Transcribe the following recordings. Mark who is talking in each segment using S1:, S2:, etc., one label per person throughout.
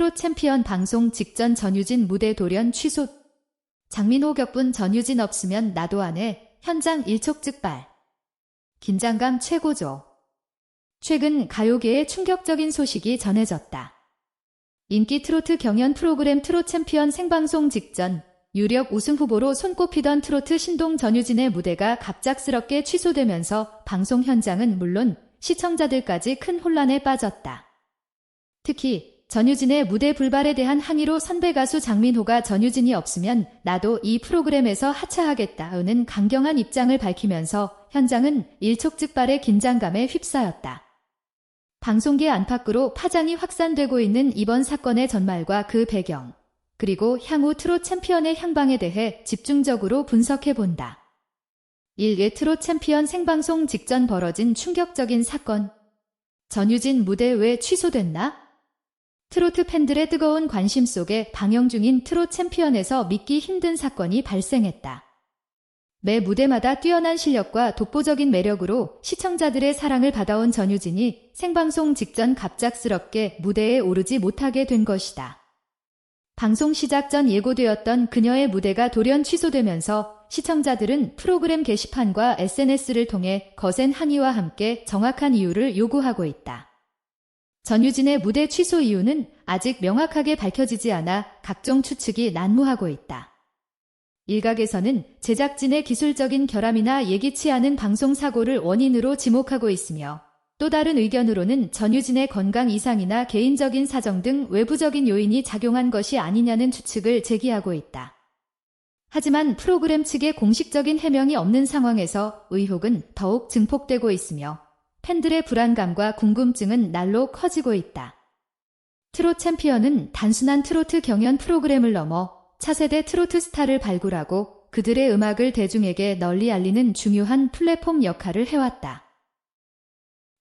S1: 트롯 챔피언 방송 직전 전유진 무대 돌연 취소. 장민호 격분 전유진 없으면 나도 안 해. 현장 일촉즉발. 긴장감 최고조. 최근 가요계에 충격적인 소식이 전해졌다. 인기 트로트 경연 프로그램 트롯 챔피언 생방송 직전 유력 우승 후보로 손꼽히던 트로트 신동 전유진의 무대가 갑작스럽게 취소되면서 방송 현장은 물론 시청자들까지 큰 혼란에 빠졌다. 특히 전유진의 무대 불발에 대한 항의로 선배 가수 장민호가 전유진이 없으면 나도 이 프로그램에서 하차하겠다는 강경한 입장을 밝히면서 현장은 일촉즉발의 긴장감에 휩싸였다. 방송계 안팎으로 파장이 확산되고 있는 이번 사건의 전말과 그 배경, 그리고 향후 트롯 챔피언의 향방에 대해 집중적으로 분석해 본다. 1회 트롯 챔피언 생방송 직전 벌어진 충격적인 사건. 전유진 무대 왜 취소됐나? 트로트 팬들의 뜨거운 관심 속에 방영 중인 트롯 챔피언에서 믿기 힘든 사건이 발생했다. 매 무대마다 뛰어난 실력과 독보적인 매력으로 시청자들의 사랑을 받아온 전유진이 생방송 직전 갑작스럽게 무대에 오르지 못하게 된 것이다. 방송 시작 전 예고되었던 그녀의 무대가 돌연 취소되면서 시청자들은 프로그램 게시판과 SNS를 통해 거센 항의와 함께 정확한 이유를 요구하고 있다. 전유진의 무대 취소 이유는 아직 명확하게 밝혀지지 않아 각종 추측이 난무하고 있다. 일각에서는 제작진의 기술적인 결함이나 예기치 않은 방송 사고를 원인으로 지목하고 있으며 또 다른 의견으로는 전유진의 건강 이상이나 개인적인 사정 등 외부적인 요인이 작용한 것이 아니냐는 추측을 제기하고 있다. 하지만 프로그램 측의 공식적인 해명이 없는 상황에서 의혹은 더욱 증폭되고 있으며 팬들의 불안감과 궁금증은 날로 커지고 있다. 트롯 챔피언은 단순한 트로트 경연 프로그램을 넘어 차세대 트로트 스타를 발굴하고 그들의 음악을 대중에게 널리 알리는 중요한 플랫폼 역할을 해왔다.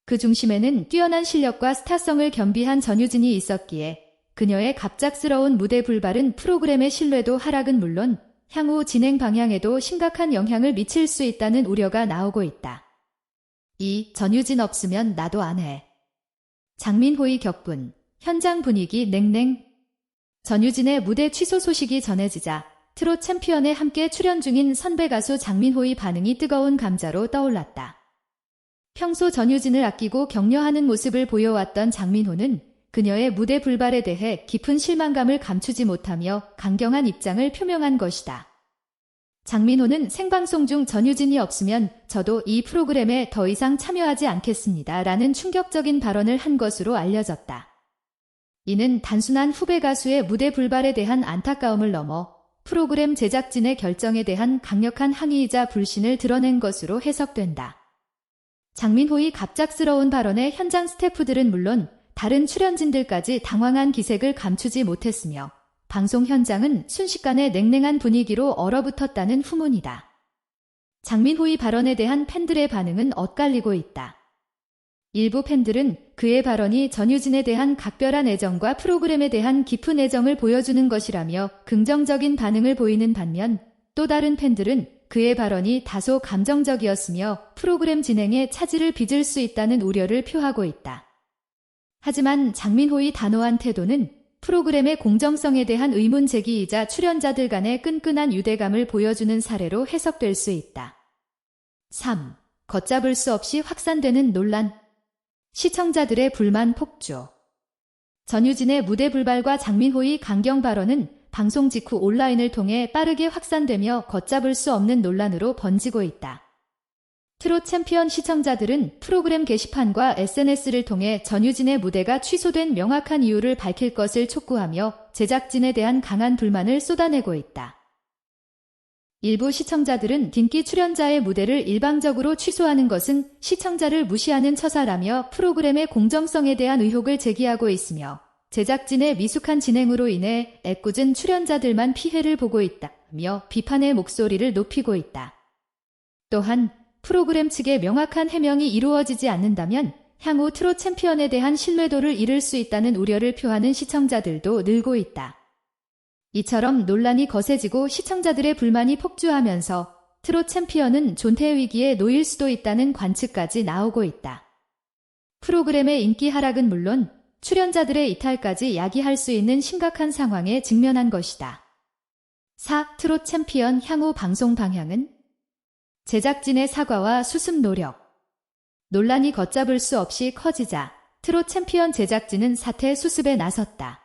S1: 그 중심에는 뛰어난 실력과 스타성을 겸비한 전유진이 있었기에 그녀의 갑작스러운 무대 불발은 프로그램의 신뢰도 하락은 물론 향후 진행 방향에도 심각한 영향을 미칠 수 있다는 우려가 나오고 있다. 이 전유진 없으면 나도 안 해. 장민호의 격분, 현장 분위기 냉랭, 전유진의 무대 취소 소식이 전해지자 트롯 챔피언에 함께 출연 중인 선배 가수 장민호의 반응이 뜨거운 감자로 떠올랐다. 평소 전유진을 아끼고 격려하는 모습을 보여왔던 장민호는 그녀의 무대 불발에 대해 깊은 실망감을 감추지 못하며 강경한 입장을 표명한 것이다. 장민호는 생방송 중 전유진이 없으면 저도 이 프로그램에 더 이상 참여하지 않겠습니다. 라는 충격적인 발언을 한 것으로 알려졌다. 이는 단순한 후배 가수의 무대 불발에 대한 안타까움을 넘어 프로그램 제작진의 결정에 대한 강력한 항의이자 불신을 드러낸 것으로 해석된다. 장민호의 갑작스러운 발언에 현장 스태프들은 물론 다른 출연진들까지 당황한 기색을 감추지 못했으며 방송 현장은 순식간에 냉랭한 분위기로 얼어붙었다는 후문이다. 장민호의 발언에 대한 팬들의 반응은 엇갈리고 있다. 일부 팬들은 그의 발언이 전유진에 대한 각별한 애정과 프로그램에 대한 깊은 애정을 보여주는 것이라며 긍정적인 반응을 보이는 반면 또 다른 팬들은 그의 발언이 다소 감정적이었으며 프로그램 진행에 차질을 빚을 수 있다는 우려를 표하고 있다. 하지만 장민호의 단호한 태도는 프로그램의 공정성에 대한 의문 제기이자 출연자들 간의 끈끈한 유대감을 보여주는 사례로 해석될 수 있다. 3. 걷잡을 수 없이 확산되는 논란 시청자들의 불만 폭주. 전유진의 무대 불발과 장민호의 강경 발언은 방송 직후 온라인을 통해 빠르게 확산되며 걷잡을 수 없는 논란으로 번지고 있다. 트롯 챔피언 시청자들은 프로그램 게시판과 SNS를 통해 전유진의 무대가 취소된 명확한 이유를 밝힐 것을 촉구하며 제작진에 대한 강한 불만을 쏟아내고 있다. 일부 시청자들은 딘기 출연자의 무대를 일방적으로 취소하는 것은 시청자를 무시하는 처사라며 프로그램의 공정성에 대한 의혹을 제기하고 있으며 제작진의 미숙한 진행으로 인해 애꿎은 출연자들만 피해를 보고 있다며 비판의 목소리를 높이고 있다. 또한 프로그램 측의 명확한 해명이 이루어지지 않는다면 향후 트롯 챔피언에 대한 신뢰도를 잃을 수 있다는 우려를 표하는 시청자들도 늘고 있다. 이처럼 논란이 거세지고 시청자들의 불만이 폭주하면서 트롯 챔피언은 존태 위기에 놓일 수도 있다는 관측까지 나오고 있다. 프로그램의 인기 하락은 물론 출연자들의 이탈까지 야기할 수 있는 심각한 상황에 직면한 것이다. 4. 트롯 챔피언 향후 방송 방향은 제작진의 사과와 수습 노력. 논란이 걷잡을 수 없이 커지자 트롯 챔피언 제작진은 사태 수습에 나섰다.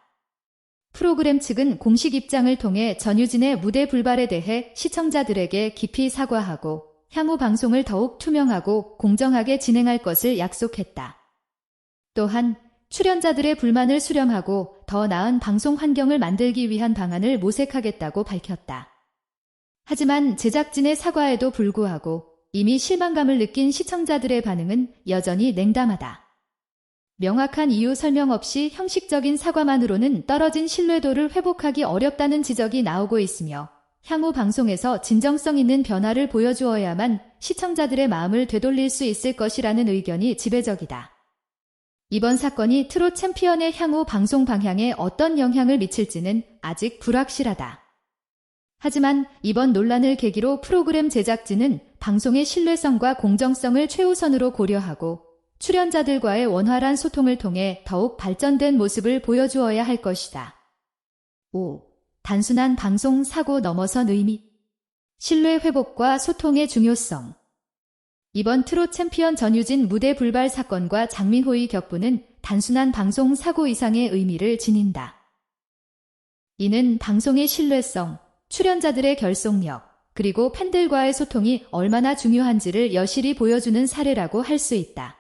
S1: 프로그램 측은 공식 입장을 통해 전유진의 무대 불발에 대해 시청자들에게 깊이 사과하고 향후 방송을 더욱 투명하고 공정하게 진행할 것을 약속했다. 또한 출연자들의 불만을 수렴하고 더 나은 방송 환경을 만들기 위한 방안을 모색하겠다고 밝혔다. 하지만 제작진의 사과에도 불구하고 이미 실망감을 느낀 시청자들의 반응은 여전히 냉담하다. 명확한 이유 설명 없이 형식적인 사과만으로는 떨어진 신뢰도를 회복하기 어렵다는 지적이 나오고 있으며 향후 방송에서 진정성 있는 변화를 보여주어야만 시청자들의 마음을 되돌릴 수 있을 것이라는 의견이 지배적이다. 이번 사건이 트롯 챔피언의 향후 방송 방향에 어떤 영향을 미칠지는 아직 불확실하다. 하지만 이번 논란을 계기로 프로그램 제작진은 방송의 신뢰성과 공정성을 최우선으로 고려하고 출연자들과의 원활한 소통을 통해 더욱 발전된 모습을 보여주어야 할 것이다. 5. 단순한 방송 사고 넘어선 의미. 신뢰 회복과 소통의 중요성. 이번 트롯 챔피언 전유진 무대 불발 사건과 장민호의 격부는 단순한 방송 사고 이상의 의미를 지닌다. 이는 방송의 신뢰성, 출연자들의 결속력, 그리고 팬들과의 소통이 얼마나 중요한지를 여실히 보여주는 사례라고 할 수 있다.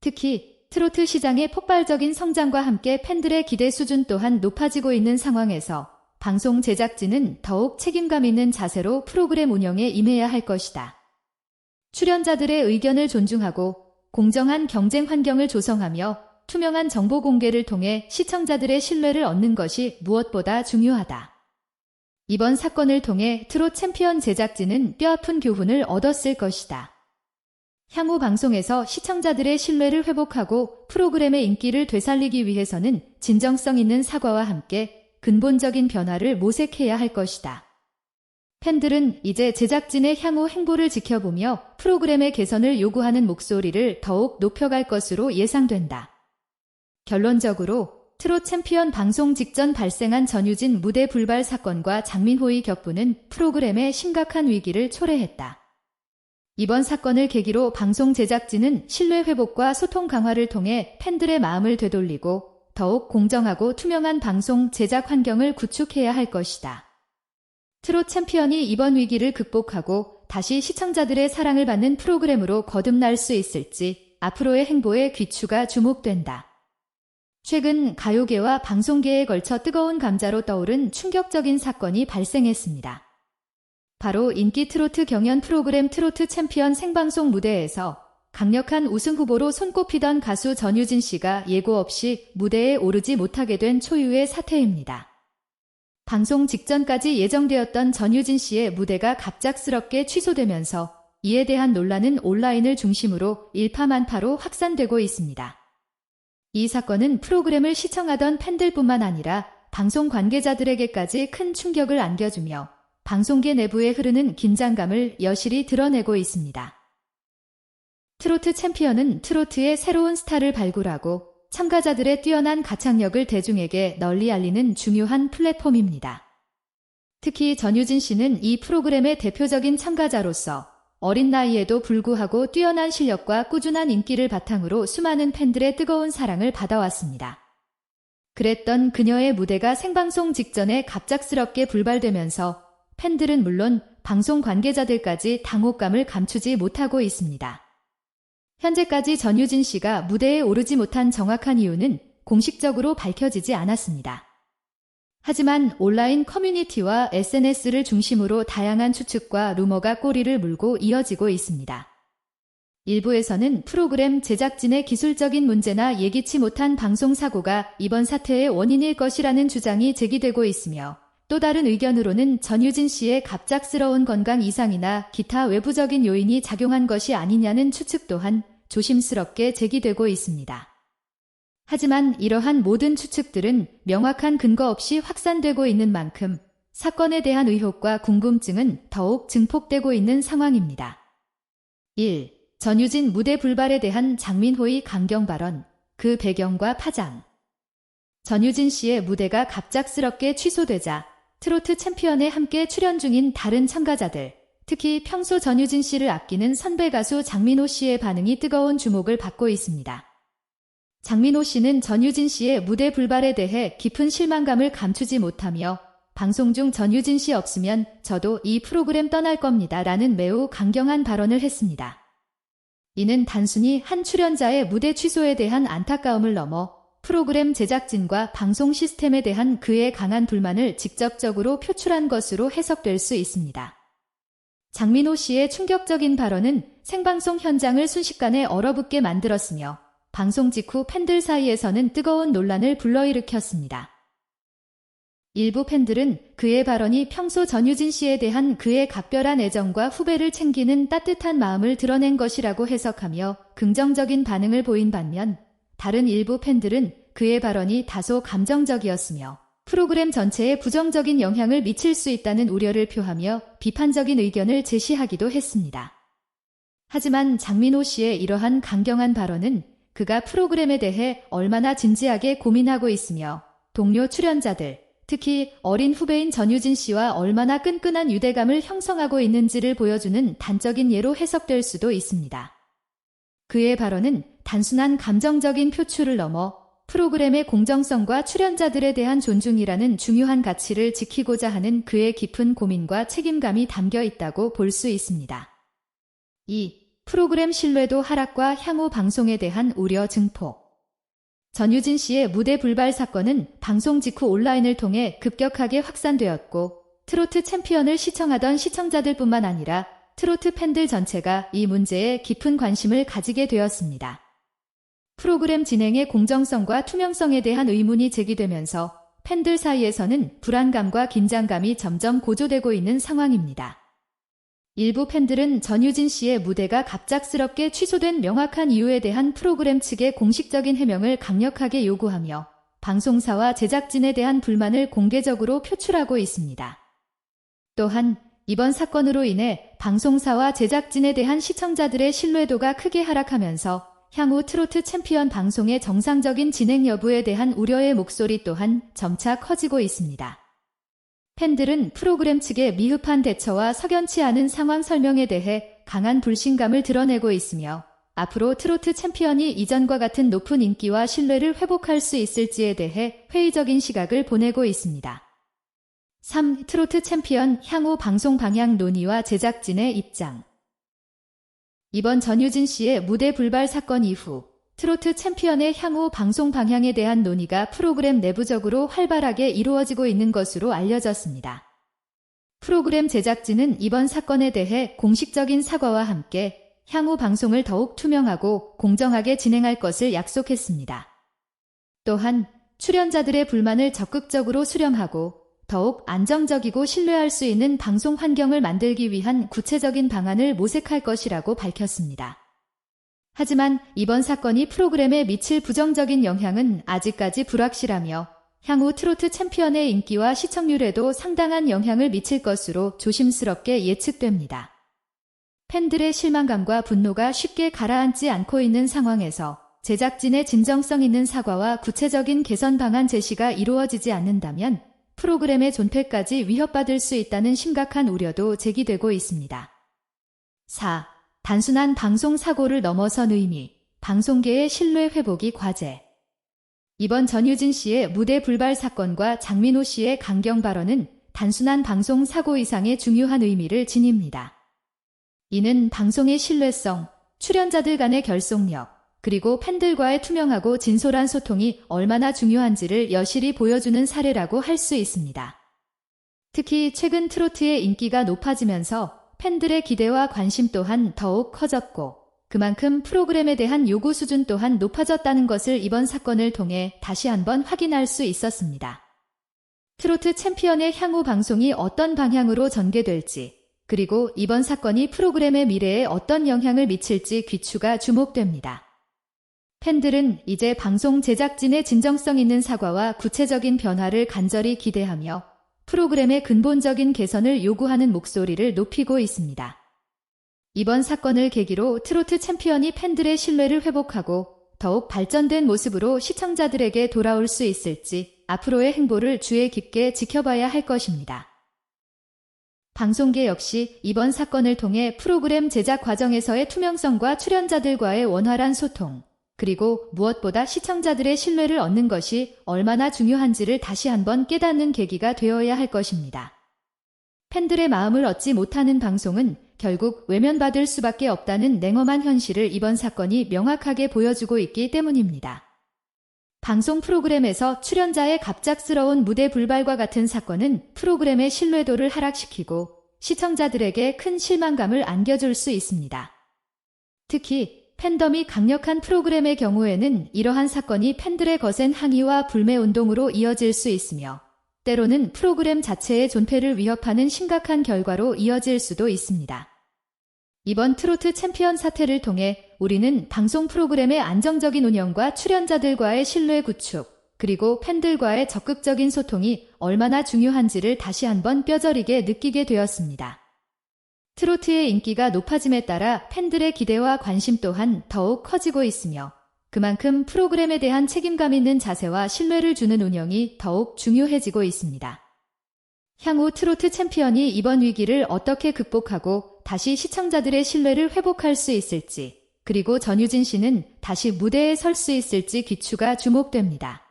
S1: 특히 트로트 시장의 폭발적인 성장과 함께 팬들의 기대 수준 또한 높아지고 있는 상황에서 방송 제작진은 더욱 책임감 있는 자세로 프로그램 운영에 임해야 할 것이다. 출연자들의 의견을 존중하고 공정한 경쟁 환경을 조성하며 투명한 정보 공개를 통해 시청자들의 신뢰를 얻는 것이 무엇보다 중요하다. 이번 사건을 통해 트롯 챔피언 제작진은 뼈아픈 교훈을 얻었을 것이다. 향후 방송에서 시청자들의 신뢰를 회복하고 프로그램의 인기를 되살리기 위해서는 진정성 있는 사과와 함께 근본적인 변화를 모색해야 할 것이다. 팬들은 이제 제작진의 향후 행보를 지켜보며 프로그램의 개선을 요구하는 목소리를 더욱 높여갈 것으로 예상된다. 결론적으로 트롯 챔피언 방송 직전 발생한 전유진 무대 불발 사건과 장민호의 격부는 프로그램의 심각한 위기를 초래했다. 이번 사건을 계기로 방송 제작진은 신뢰 회복과 소통 강화를 통해 팬들의 마음을 되돌리고 더욱 공정하고 투명한 방송 제작 환경을 구축해야 할 것이다. 트롯 챔피언이 이번 위기를 극복하고 다시 시청자들의 사랑을 받는 프로그램으로 거듭날 수 있을지 앞으로의 행보에 귀추가 주목된다. 최근 가요계와 방송계에 걸쳐 뜨거운 감자로 떠오른 충격적인 사건이 발생했습니다. 바로 인기 트로트 경연 프로그램 트로트 챔피언 생방송 무대에서 강력한 우승 후보로 손꼽히던 가수 전유진 씨가 예고 없이 무대에 오르지 못하게 된 초유의 사태입니다. 방송 직전까지 예정되었던 전유진 씨의 무대가 갑작스럽게 취소되면서 이에 대한 논란은 온라인을 중심으로 일파만파로 확산되고 있습니다. 이 사건은 프로그램을 시청하던 팬들뿐만 아니라 방송 관계자들에게까지 큰 충격을 안겨주며 방송계 내부에 흐르는 긴장감을 여실히 드러내고 있습니다. 트로트 챔피언은 트로트의 새로운 스타를 발굴하고 참가자들의 뛰어난 가창력을 대중에게 널리 알리는 중요한 플랫폼입니다. 특히 전유진 씨는 이 프로그램의 대표적인 참가자로서 어린 나이에도 불구하고 뛰어난 실력과 꾸준한 인기를 바탕으로 수많은 팬들의 뜨거운 사랑을 받아왔습니다. 그랬던 그녀의 무대가 생방송 직전에 갑작스럽게 불발되면서 팬들은 물론 방송 관계자들까지 당혹감을 감추지 못하고 있습니다. 현재까지 전유진 씨가 무대에 오르지 못한 정확한 이유는 공식적으로 밝혀지지 않았습니다. 하지만 온라인 커뮤니티와 SNS를 중심으로 다양한 추측과 루머가 꼬리를 물고 이어지고 있습니다. 일부에서는 프로그램 제작진의 기술적인 문제나 예기치 못한 방송 사고가 이번 사태의 원인일 것이라는 주장이 제기되고 있으며 또 다른 의견으로는 전유진 씨의 갑작스러운 건강 이상이나 기타 외부적인 요인이 작용한 것이 아니냐는 추측 또한 조심스럽게 제기되고 있습니다. 하지만 이러한 모든 추측들은 명확한 근거 없이 확산되고 있는 만큼 사건에 대한 의혹과 궁금증은 더욱 증폭되고 있는 상황입니다. 1. 전유진 무대 불발에 대한 장민호의 강경 발언 그 배경과 파장. 전유진 씨의 무대가 갑작스럽게 취소되자 트로트 챔피언에 함께 출연 중인 다른 참가자들, 특히 평소 전유진 씨를 아끼는 선배 가수 장민호 씨의 반응이 뜨거운 주목을 받고 있습니다. 장민호 씨는 전유진 씨의 무대 불발에 대해 깊은 실망감을 감추지 못하며 방송 중 전유진 씨 없으면 저도 이 프로그램 떠날 겁니다. 라는 매우 강경한 발언을 했습니다. 이는 단순히 한 출연자의 무대 취소에 대한 안타까움을 넘어 프로그램 제작진과 방송 시스템에 대한 그의 강한 불만을 직접적으로 표출한 것으로 해석될 수 있습니다. 장민호 씨의 충격적인 발언은 생방송 현장을 순식간에 얼어붙게 만들었으며 방송 직후 팬들 사이에서는 뜨거운 논란을 불러일으켰습니다. 일부 팬들은 그의 발언이 평소 전유진 씨에 대한 그의 각별한 애정과 후배를 챙기는 따뜻한 마음을 드러낸 것이라고 해석하며 긍정적인 반응을 보인 반면 다른 일부 팬들은 그의 발언이 다소 감정적이었으며 프로그램 전체에 부정적인 영향을 미칠 수 있다는 우려를 표하며 비판적인 의견을 제시하기도 했습니다. 하지만 장민호 씨의 이러한 강경한 발언은 그가 프로그램에 대해 얼마나 진지하게 고민하고 있으며 동료 출연자들, 특히 어린 후배인 전유진 씨와 얼마나 끈끈한 유대감을 형성하고 있는지를 보여주는 단적인 예로 해석될 수도 있습니다. 그의 발언은 단순한 감정적인 표출을 넘어 프로그램의 공정성과 출연자들에 대한 존중이라는 중요한 가치를 지키고자 하는 그의 깊은 고민과 책임감이 담겨 있다고 볼 수 있습니다. 2. 프로그램 신뢰도 하락과 향후 방송에 대한 우려 증폭. 전유진 씨의 무대 불발 사건은 방송 직후 온라인을 통해 급격하게 확산되었고 트로트 챔피언을 시청하던 시청자들뿐만 아니라 트로트 팬들 전체가 이 문제에 깊은 관심을 가지게 되었습니다. 프로그램 진행의 공정성과 투명성에 대한 의문이 제기되면서 팬들 사이에서는 불안감과 긴장감이 점점 고조되고 있는 상황입니다. 일부 팬들은 전유진 씨의 무대가 갑작스럽게 취소된 명확한 이유에 대한 프로그램 측의 공식적인 해명을 강력하게 요구하며 방송사와 제작진에 대한 불만을 공개적으로 표출하고 있습니다. 또한 이번 사건으로 인해 방송사와 제작진에 대한 시청자들의 신뢰도가 크게 하락하면서 향후 트로트 챔피언 방송의 정상적인 진행 여부에 대한 우려의 목소리 또한 점차 커지고 있습니다. 팬들은 프로그램 측의 미흡한 대처와 석연치 않은 상황 설명에 대해 강한 불신감을 드러내고 있으며 앞으로 트로트 챔피언이 이전과 같은 높은 인기와 신뢰를 회복할 수 있을지에 대해 회의적인 시각을 보내고 있습니다. 3. 트로트 챔피언 향후 방송 방향 논의와 제작진의 입장 이번 전유진 씨의 무대 불발 사건 이후 트로트 챔피언의 향후 방송 방향에 대한 논의가 프로그램 내부적으로 활발하게 이루어지고 있는 것으로 알려졌습니다. 프로그램 제작진은 이번 사건에 대해 공식적인 사과와 함께 향후 방송을 더욱 투명하고 공정하게 진행할 것을 약속했습니다. 또한 출연자들의 불만을 적극적으로 수렴하고 더욱 안정적이고 신뢰할 수 있는 방송 환경을 만들기 위한 구체적인 방안을 모색할 것이라고 밝혔습니다. 하지만 이번 사건이 프로그램에 미칠 부정적인 영향은 아직까지 불확실하며 향후 트로트 챔피언의 인기와 시청률에도 상당한 영향을 미칠 것으로 조심스럽게 예측됩니다. 팬들의 실망감과 분노가 쉽게 가라앉지 않고 있는 상황에서 제작진의 진정성 있는 사과와 구체적인 개선 방안 제시가 이루어지지 않는다면 프로그램의 존폐까지 위협받을 수 있다는 심각한 우려도 제기되고 있습니다. 4. 단순한 방송 사고를 넘어선 의미, 방송계의 신뢰 회복이 과제. 이번 전유진 씨의 무대 불발 사건과 장민호 씨의 강경 발언은 단순한 방송 사고 이상의 중요한 의미를 지닙니다. 이는 방송의 신뢰성, 출연자들 간의 결속력, 그리고 팬들과의 투명하고 진솔한 소통이 얼마나 중요한지를 여실히 보여주는 사례라고 할 수 있습니다. 특히 최근 트로트의 인기가 높아지면서 팬들의 기대와 관심 또한 더욱 커졌고 그만큼 프로그램에 대한 요구 수준 또한 높아졌다는 것을 이번 사건을 통해 다시 한번 확인할 수 있었습니다. 트로트 챔피언의 향후 방송이 어떤 방향으로 전개될지 그리고 이번 사건이 프로그램의 미래에 어떤 영향을 미칠지 귀추가 주목됩니다. 팬들은 이제 방송 제작진의 진정성 있는 사과와 구체적인 변화를 간절히 기대하며 프로그램의 근본적인 개선을 요구하는 목소리를 높이고 있습니다. 이번 사건을 계기로 트로트 챔피언이 팬들의 신뢰를 회복하고 더욱 발전된 모습으로 시청자들에게 돌아올 수 있을지 앞으로의 행보를 주의 깊게 지켜봐야 할 것입니다. 방송계 역시 이번 사건을 통해 프로그램 제작 과정에서의 투명성과 출연자들과의 원활한 소통, 그리고 무엇보다 시청자들의 신뢰를 얻는 것이 얼마나 중요한지를 다시 한번 깨닫는 계기가 되어야 할 것입니다. 팬들의 마음을 얻지 못하는 방송은 결국 외면받을 수밖에 없다는 냉엄한 현실을 이번 사건이 명확하게 보여주고 있기 때문입니다. 방송 프로그램에서 출연자의 갑작스러운 무대 불발과 같은 사건은 프로그램의 신뢰도를 하락시키고 시청자들에게 큰 실망감을 안겨줄 수 있습니다. 특히 팬덤이 강력한 프로그램의 경우에는 이러한 사건이 팬들의 거센 항의와 불매 운동으로 이어질 수 있으며 때로는 프로그램 자체의 존폐를 위협하는 심각한 결과로 이어질 수도 있습니다. 이번 트로트 챔피언 사태를 통해 우리는 방송 프로그램의 안정적인 운영과 출연자들과의 신뢰 구축, 그리고 팬들과의 적극적인 소통이 얼마나 중요한지를 다시 한번 뼈저리게 느끼게 되었습니다. 트로트의 인기가 높아짐에 따라 팬들의 기대와 관심 또한 더욱 커지고 있으며 그만큼 프로그램에 대한 책임감 있는 자세와 신뢰를 주는 운영이 더욱 중요해지고 있습니다. 향후 트로트 챔피언이 이번 위기를 어떻게 극복하고 다시 시청자들의 신뢰를 회복할 수 있을지, 그리고 전유진 씨는 다시 무대에 설 수 있을지 귀추가 주목됩니다.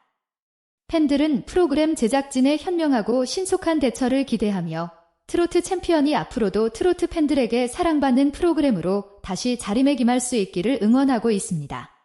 S1: 팬들은 프로그램 제작진의 현명하고 신속한 대처를 기대하며 트로트 챔피언이 앞으로도 트로트 팬들에게 사랑받는 프로그램으로 다시 자리매김할 수 있기를 응원하고 있습니다.